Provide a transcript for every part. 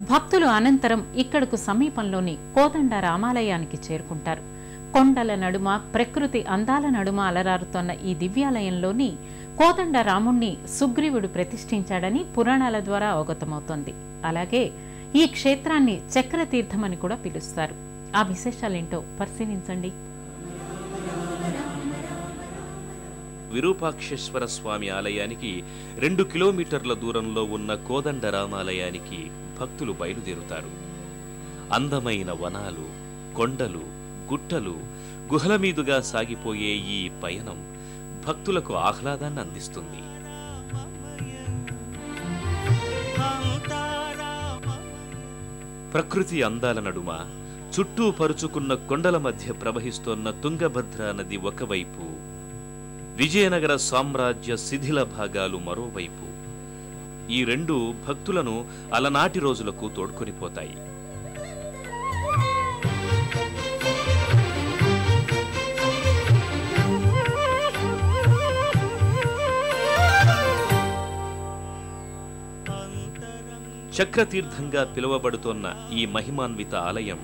భక్తులు అనంతరం ఇక్కడకు సమీపంలోని కోదండ రామాలయానికి చేరుకుంటారు. కొండల నడుమ ప్రకృతి అందాల నడుమ అలరారుతోన్న ఈ దివ్యాలయంలోని కోదండ రాముణ్ణి సుగ్రీవుడు ప్రతిష్ఠించాడని పురాణాల ద్వారా అవగతమవుతోంది. అలాగే ఈ క్షేత్రాన్ని చక్రతీర్థమని కూడా పిలుస్తారు. ఆ విశేషాలేంటో పరిశీలించండి. విరూపాక్షేశ్వర స్వామి ఆలయానికి రెండు కిలోమీటర్ల దూరంలో ఉన్న కోదండ రామాలయానికి భక్తులు బయలుదేరుతారు. అందమైన వనాలు కొండలు గుట్టలు గుహల మీదుగా సాగిపోయే ఈ పయనం భక్తులకు ఆహ్లాదాన్ని అందిస్తుంది. ప్రకృతి అందాల నడుమ చుట్టూ పరుచుకున్న కొండల మధ్య ప్రవహిస్తోన్న తుంగభద్ర నది ఒకవైపు విజయనగర సామ్రాజ్య శిథిల భాగాలు మరోవైపు. ఈ రెండు భక్తులను అలనాటి రోజులకు తోడ్కొనిపోతాయి. చక్రతీర్థంగా పిలువబడుతోన్న ఈ మహిమాన్విత ఆలయం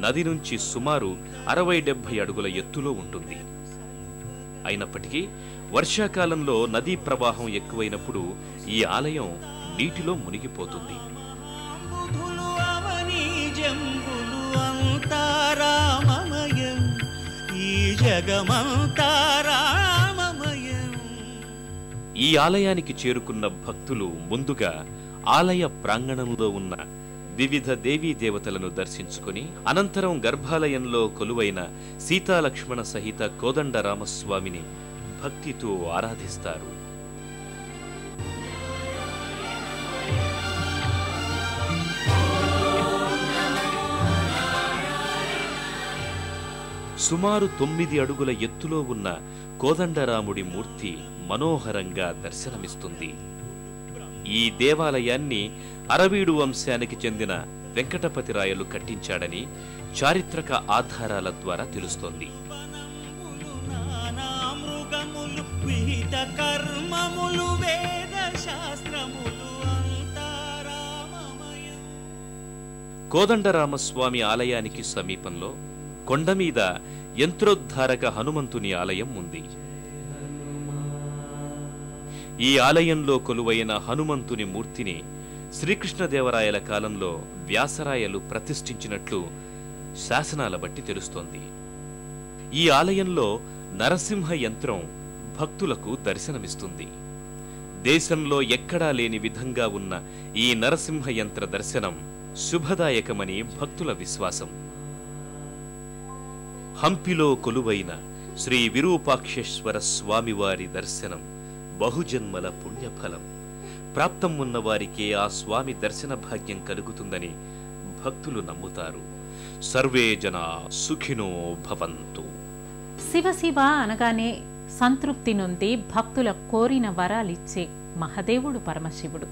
నది నుంచి సుమారు అరవై డెబ్బై అడుగుల ఎత్తులో ఉంటుంది. అయినప్పటికీ వర్షాకాలంలో నదీ ప్రవాహం ఎక్కువైనప్పుడు ఈ ఆలయం నీటిలో మునిగిపోతుంది. ఈ ఆలయానికి చేరుకున్న భక్తులు ముందుగా ఆలయ ప్రాంగణంలో ఉన్న వివిధ దేవీ దేవతలను దర్శించుకుని అనంతరం గర్భాలయంలో కొలువైన సీతాలక్ష్మణ సహిత కోదండ రామస్వామిని భక్తితో ఆరాధిస్తారు. సుమారు తొమ్మిది అడుగుల ఎత్తులో ఉన్న కోదండరాముడి మూర్తి మనోహరంగా దర్శనమిస్తుంది. ఈ దేవాలయాన్ని అరవీడు వంశానికి చెందిన వెంకటపతిరాయలు కట్టించాడని చారిత్రక ఆధారాల ద్వారా తెలుస్తోంది. కోదండరామస్వామి ఆలయానికి సమీపంలో కొండ మీద యంత్రోద్ధారక హనుమంతుని ఆలయం ఉంది. ఈ ఆలయంలో కొలువైన హనుమంతుని మూర్తిని శ్రీకృష్ణదేవరాయల కాలంలో వ్యాసరాయలు ప్రతిష్ఠించినట్లు శాసనాల బట్టి తెలుస్తోంది. ఈ ఆలయంలో నరసింహ యంత్రం భక్తులకు దర్శనమిస్తుంది. దేశంలో ఎక్కడా లేని విధంగా ఉన్న ఈ నరసింహ యంత్ర దర్శనం శుభదాయకమని భక్తుల విశ్వాసం. హంపిలో కొలువైన శ్రీ విరూపాక్షేశ్వర స్వామివారి దర్శనం బహుజన్మల పుణ్యఫలం. ప్రాప్తం ఉన్నవారికే ఆ స్వామి దర్శన భాగ్యం కలుగుతుందని భక్తులు నమ్ముతారు. సర్వే జన సుఖినో భవంతు. శివశివ అనగానే సంతృప్తి నుండి భక్తుల కోరిన వరాలిచ్చే మహదేవుడు పరమశివుడు.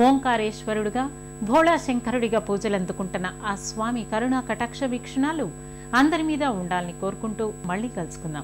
ఓంకారేశ్వరుడుగా భోళాశంకరుడిగా పూజలందుకుంటున్న ఆ స్వామి కరుణా కటాక్ష వీక్షణాలు అందరి మీద ఉండాలని కోరుకుంటూ మళ్ళీ కలుసుకుందాం.